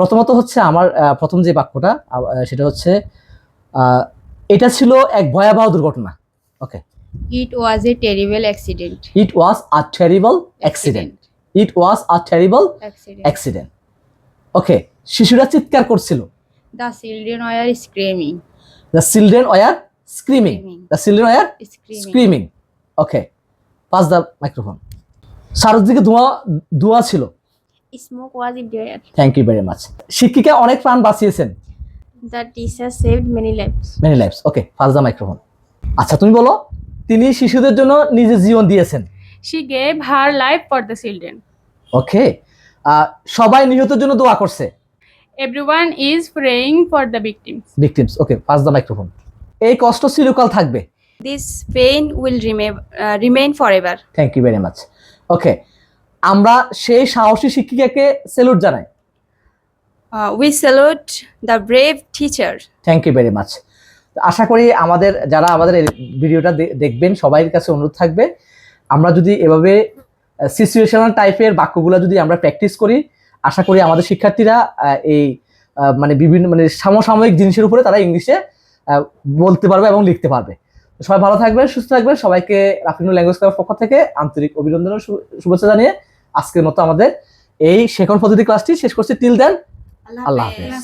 প্রথমত হচ্ছে আমার প্রথম যে বাক্যটা সেটা হচ্ছে এটা ছিল এক ভয়াবহ দুর্ঘটনা। Okay It was a terrible accident it was a terrible accident it was a terrible accident okay শিশুরা চিৎকার করছিল। The children were screaming the children were screaming. The children were screaming okay pass the microphone চারদিকে ধোঁয়া ধোঁয়া ছিল। Smoke was there. Thank you very much শিক্ষিকা অনেক প্রাণ বাঁচিয়েছেন The teacher saved many lives. Many lives okay first the microphone আচ্ছা তুমি বলো তিনি শিশুদের জন্য নিজের জীবন দিয়েছেন She gave her life for the children. ওকে সবাই নিহতের জন্য দোয়া করছে Everyone is praying for the victims. Victims okay first the microphone এই কষ্ট চিরকাল থাকবে This pain will remain, uh, remain forever. Thank you very much okay আমরা সেই সাহসী শিক্ষিকাকে সেলুট জানাই। We we salute the teacher thank you very much আশা করি আমাদের যারা আমাদের ভিডিওটা দেখবেন সবাই কাছে অনুরোধ থাকবে। আমরা যদি এভাবে সিচুয়েশনাল টাইপের বাক্যগুলো যদি আমরা প্র্যাকটিস করি আশা করি আমাদের শিক্ষার্থীরা এই মানে বিভিন্ন মানে সমসাময়িক জিনিসের উপরে তারা ইংলিশে বলতে পারবে এবং লিখতে পারবে। সবাই ভালো থাকবেন সুস্থ থাকবেন। সবাইকে রাফিনুল ল্যাঙ্গুয়েজ ক্লাবের পক্ষ থেকে আন্তরিক অভিনন্দন শুভেচ্ছা জানিয়ে আজকের মতো আমাদের এই শেখন পদ্ধতি ক্লাসটি শেষ করছি। টিল দেন আল্লাহ হাফেজ।